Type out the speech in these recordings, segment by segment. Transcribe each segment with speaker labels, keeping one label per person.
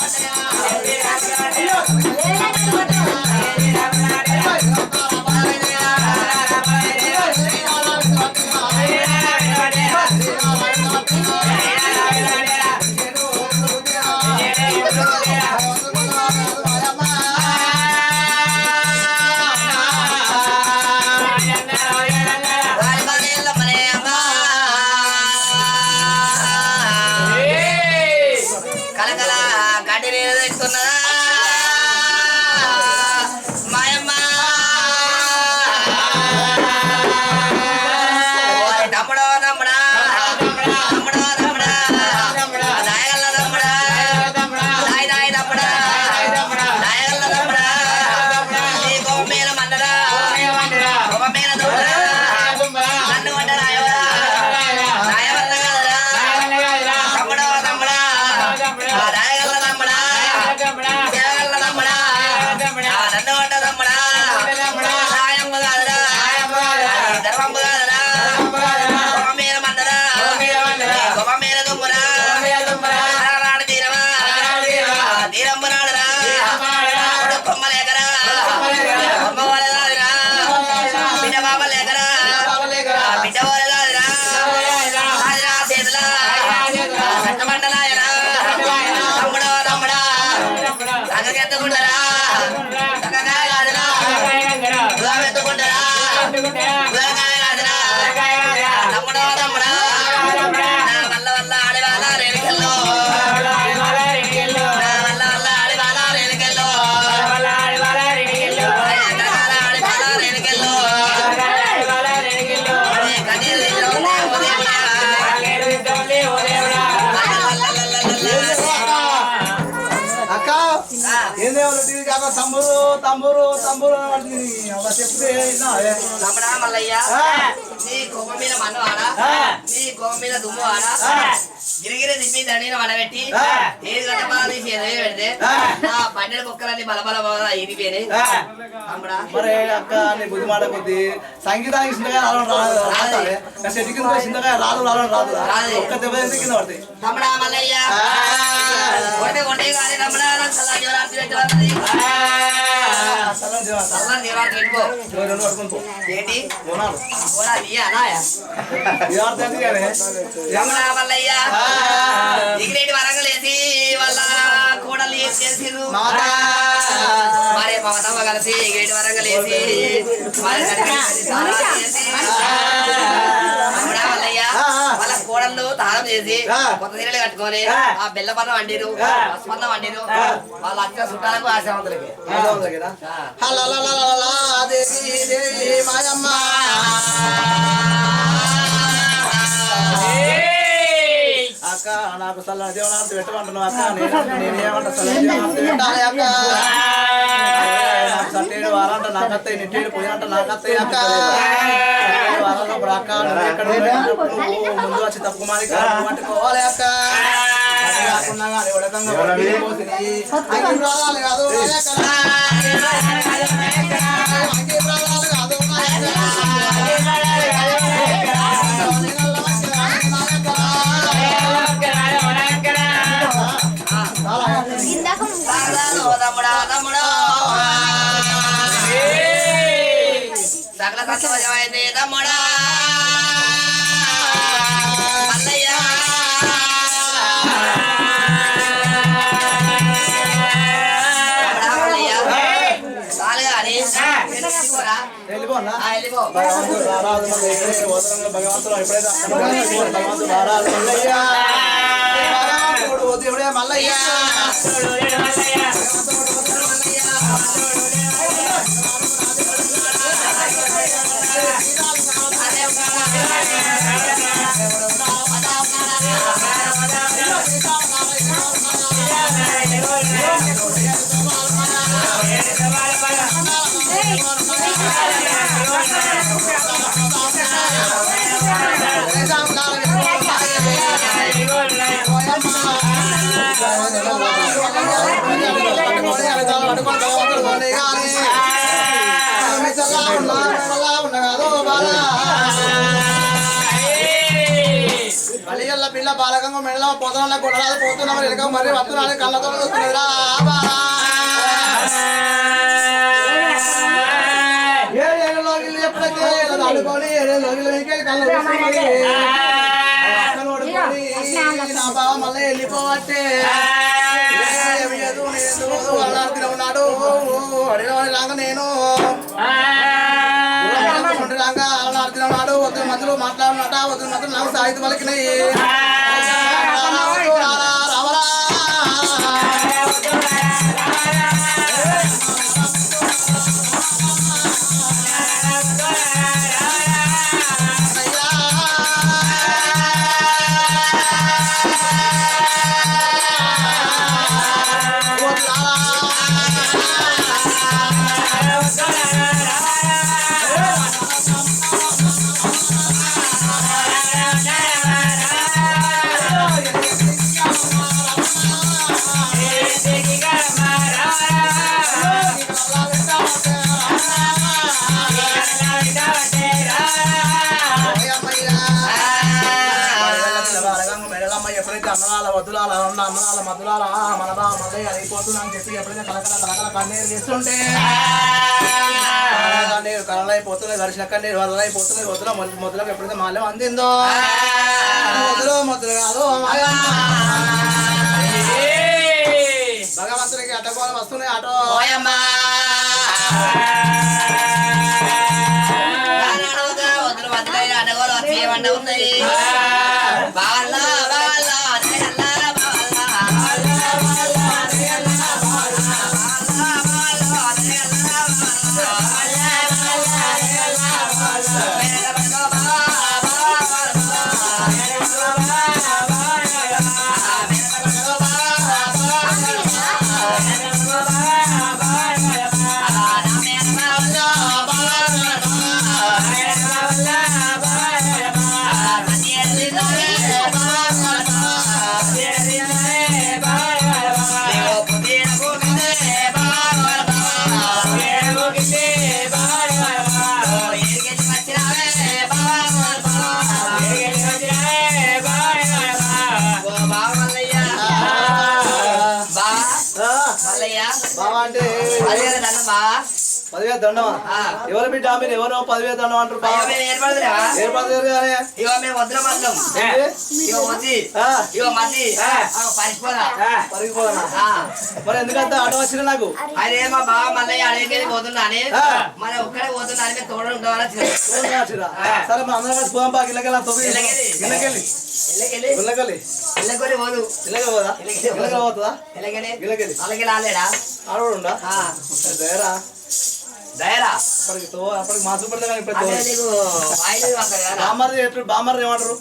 Speaker 1: కలకల ఎత్తుకుంటారా
Speaker 2: తమ్మురు అని పడుతుంది అలా చెప్తే?
Speaker 1: తమ్ముడా మల్లయ్య. నీ కోపం మీద మన్ను ఆడా. నీ కోపం మీద దుమ్ము ఆడా
Speaker 2: ఆ.
Speaker 1: గిరిగిరి తిప్పి దండిని వడబెట్టి
Speaker 2: ఆ.
Speaker 1: ఏది గంట పదాలు తీసి ఎదవే పెడితే
Speaker 2: ఆ.
Speaker 1: నా పన్నెండు కుక్కలన్నీ బలబల బల ఇరిపోయినాయి
Speaker 2: ఆ.
Speaker 1: తమ్ముడా
Speaker 2: మరి అక్క నీ బుద్ధి మాట కొద్ది సంగీతానికి చింతకాయ రావడం రాదు రాదు చెట్టు కింద పోయి చింతకాయ రాదు రావడం రాదు
Speaker 1: రాదు.
Speaker 2: ఒక్క దెబ్బ ఎందుకు కింద పడతాయి
Speaker 1: తమ్ముడా మల్లయ్య
Speaker 2: ఆ.
Speaker 1: కొట్టే కొట్టే కానీ తమ్ముడా నాకు చల్ల జీవరాత్రి పెట్టుకోవాలి
Speaker 2: సగం
Speaker 1: ఏంటి? వాళ్ళ కూడలు ఏం చేసిరు మమతమ్మ కలిసి గేటి వరంగల్ మరి కోడళ్ళు తాళం చేసి. కొత్త నీళ్ళు కట్టుకొని
Speaker 2: ఆ.
Speaker 1: ఆ బెల్లపన్నం వండిరు
Speaker 2: ఆ.
Speaker 1: పసుపన్నం వండిరు వాళ్ళ అక్క చుట్టాలకు ఆశ్రమంతులకి
Speaker 2: మాయమ్మ అక్క నాకు జీవనార్థి పెట్టమంటున్నావు అక్క నేను నేను ఏమంటా అక్క. నాకు సట్టేడు వారంట నాకు అత్తయ్య నిట్టేడు పోయినంట నాకు అత్తయ్య అక్క పోయినప్పుడు నువ్వు ముందు వచ్చి తప్పు మాది పట్టుకోవాలి అక్క. కాకుండా కానీ ఉడకంగా కాదు వెళ్ళిపోన్నా
Speaker 1: ఆ, వెళ్ళిపో
Speaker 2: భగవంతుడు ఎప్పుడైతే భగవంతుడు మల్లయ్య అలియల్ల పిల్ల బాలకంగా మెడలో పోతున్నా కొడరాలు పోతున్నాం వెనుక మరి వస్తున్నాడు కళ్ళతో వస్తున్నారా ఎప్పుడైతే అనుకోని ఏడే లోకి మళ్ళీ వెళ్ళిపోవట్టే. ఉన్నాడు. అడిగిన నేను. రాగా అల్లాడుతున్నాడు వద్దు మధ్యలో మాట్లాడినట వద్దు మధ్యలో నాకు సాహిత్య పలికినాయి. రావరా ఉన్న అన్నదాల మధులాల మనదా మళ్ళీ అయిపోతున్నా అని చెప్పి ఎప్పుడైతే కలకల కలకల కన్నీరు చేస్తుంటే కన్నీరు కలలైపోతున్నాయి దర్శన కన్నీరు వదలైపోతున్నాయి వద్దుల మొదలకు ఎప్పుడైతే మాల్యం అందిందో మొదలు మొదలు కాదు భగవంతునికి అడ్డగోలు వస్తున్నాయి ఆటో.
Speaker 1: వద్దులు వచ్చి ఏమంట ఉన్నాయి బావల్ల?
Speaker 2: పదివేల దండమా. ఎవరు బిడ్డ మీరు ఎవరో పదివేల దండం అంటారు కానీ
Speaker 1: మేము వద్దుల మందం
Speaker 2: పరిగిపోదన్నా మరి ఎందుకంటే ఆటో వచ్చిన నాకు?
Speaker 1: అదే మా బావ మళ్ళీ అడిగేది పోతున్నా అని.
Speaker 2: ఆ.
Speaker 1: మరి ఒక్కడే పోతున్నా అని మేము తోడు
Speaker 2: కాచిరా. సరే మన అందరం కలిసి పోదాం బా. గిల్లకెళ్ళి తొమ్మిది
Speaker 1: గిల్లకెళ్ళి వెళ్ళకొని పోదు.
Speaker 2: గిల్లకెళ్ళి పోదా?
Speaker 1: గిల్లకెళ్ళి.
Speaker 2: గిల్లకెళ్ళి పోతుందా?
Speaker 1: వెళ్ళకెళ్ళి.
Speaker 2: గిల్లకెళ్ళి
Speaker 1: అలాగే రాలేడా.
Speaker 2: దయరా.
Speaker 1: దయరా?
Speaker 2: అప్పటికి తో అప్పటికి మా చూపెడతా కానీ ఇప్పుడు బామ్మర్ది ఎప్పుడు బామ్మర్ది ఏమంటారు.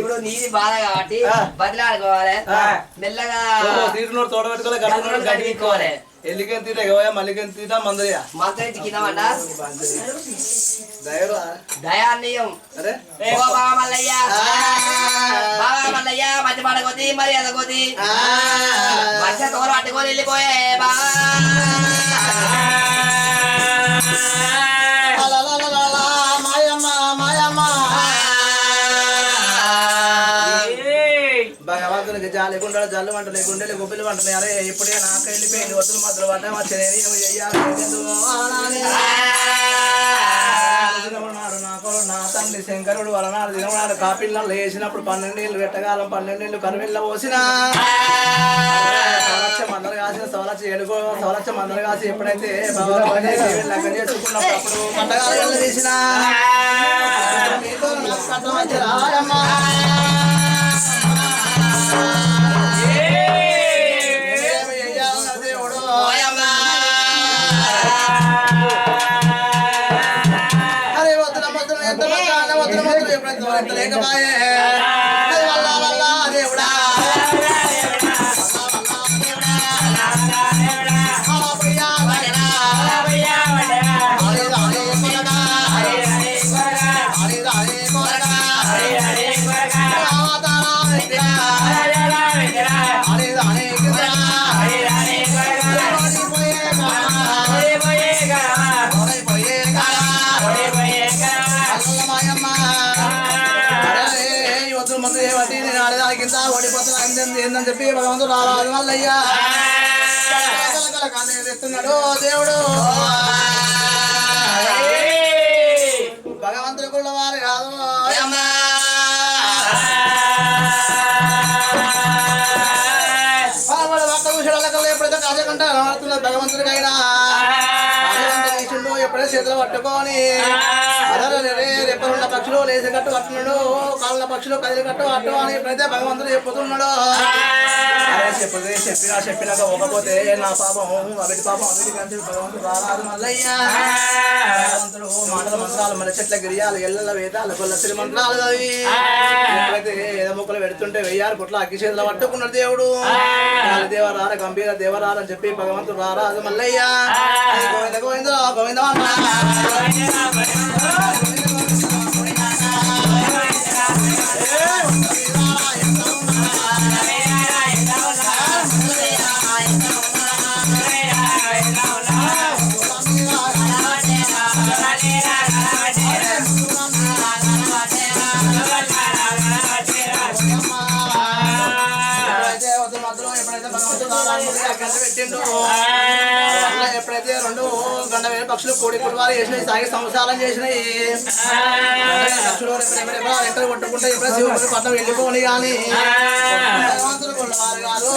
Speaker 1: ఇప్పుడు నీది బాధ కాబట్టి. బదిలాడుకోవాలి. మెల్లగా
Speaker 2: ఓ, తీరునోడు తోడ పెట్టుకోలే గడ్డ
Speaker 1: గడ్డి.
Speaker 2: ఎల్లికని తీట ఎగవయా మల్లికని తీట మందయ్యా
Speaker 1: కింద పడ్డ?
Speaker 2: దయరా
Speaker 1: దయాన్నియం.
Speaker 2: అరే?
Speaker 1: ఓ బావ మల్లయ్య. బావ మల్లయ్య మధ్య పడ కొద్ది మరి అద కొద్ది
Speaker 2: ఆ.
Speaker 1: మధ్య తోలు పట్టుకొని వెళ్ళిపోయే బావా
Speaker 2: గుండెలు జల్లు వంటలే గుండెలు గుబ్బిలు వంటలే అరే ఇప్పుడే నాకు వెళ్ళిపోయింది వద్దులు మాత్రం వంట వచ్చేది ఉన్నాడు నాకు నా తండ్రి శంకరుడు వలనాడు దినమనాడు కాపిల్లలు వేసినప్పుడు పన్నెండేళ్ళు పెట్టగాలం పన్నెండేళ్ళు కరువిల్ల పోసిన. మందలు కాసిన సవలక్ష ఏడుకో సవలక్ష మందలు కాసి ఎప్పుడైతే చేసుకున్నప్పుడు అప్పుడు తీసిన. మీతో నాకు కట్నం వచ్చి రాయమ్మా వద్దుల ఎప్పుడైతే లేకపాయే. వల్ల దేవుడా ఏంది- ఏందని చెప్పి భగవంతుడు రారాజు మల్లయ్యా ఎత్తున్నాడు దేవుడు భగవంతుడు కూడా వారి కాదు పాపడు ఒక్క భగవంతుడికైనా ఎప్పుడైతే చేతులు పట్టుకొని రెప్పలున్న పక్షులు లేచి కట్టు కట్టున్నాడు కాళ్ళ పక్షులు కదిలి కట్టు అట్టు అని ఎప్పుడైతే భగవంతుడు చెప్పుతున్నాడు. చెప్పదే చెప్పినా చెప్పినాక ఒకపోతే నా పాపం అవిటి పాపం అవిటి కంటే భగవంతుడు రారాదు మల్లయ్యా భగవంతుడు మాటల మంత్రాలు మన చెట్ల గిరియాలు ఎల్లల వేదాలు కొల్ల సిరి మంత్రాలు చదివి ఎప్పుడైతే ఏదో ముక్కలు పెడుతుంటే వెయ్యారు పుట్ల అగ్గి చేతులు పట్టుకున్నాడు దేవుడు. దేవరార గంభీర దేవరార అని చెప్పి భగవంతుడు రారాదు మల్లయ్యా గోవింద గోవింద గోవింద రెండు గండ వేల పక్షులు కోడి కుటుంబాలు చేసినాయి సాగి సంవత్సరాలు చేసినాయి. పక్షులు ఎంటర్ కొట్టుకుంటే ఎప్పుడైతే శివుడు పట్నం వెళ్ళిపోని కానీ భగవంతుడు కొన్నవారు కాదు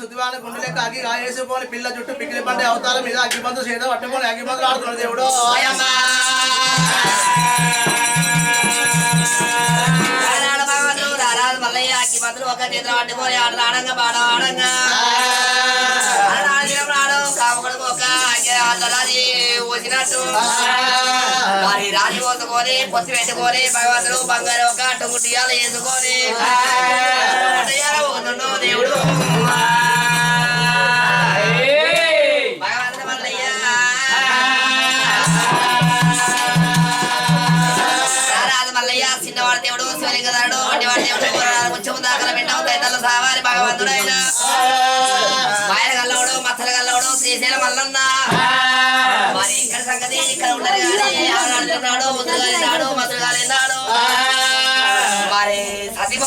Speaker 2: శుద్ధివాళ్ళ గుండె లెక్క అగ్గి కాయేసుకొని పిల్ల చుట్టూ పిక్కిలి పండి అవతారం మీద అగ్గిమందు చేయడం పట్టుకొని అగ్గిమందులు ఆడుతున్నాడు దేవుడు.
Speaker 1: ఆనాడు అగ్గి మందులు ఒక చేతిలో పట్టుకొని ఆటలు ఆడంగా పాడ ఆడంగా. ఆడు? కామకుడు ఒక ఆటలాది వచ్చినట్టు మరి రాజు పోసుకొని పొత్తి పెట్టుకొని భగవంతుడు బంగారు ఒక అట్టుగుడ్డియాలు వేసుకొని. దేవుడు. చిన్నవాడు దేవుడు శివలింగదారుడు వంటివాడు దేవుడు కొంచెం దాకా పెట్టావు తైతల సావాలి భగవంతుడైన మాయల గల్లవుడు మచ్చల గల్లవుడు శ్రీశైలం మల్లన్న. మరి ఇక్కడ సంగతి ఇక్కడ ఉండదు కానీ ఆనాడు ముద్రగాలి నాడు మధురగాలి నాడు మరి సతీమ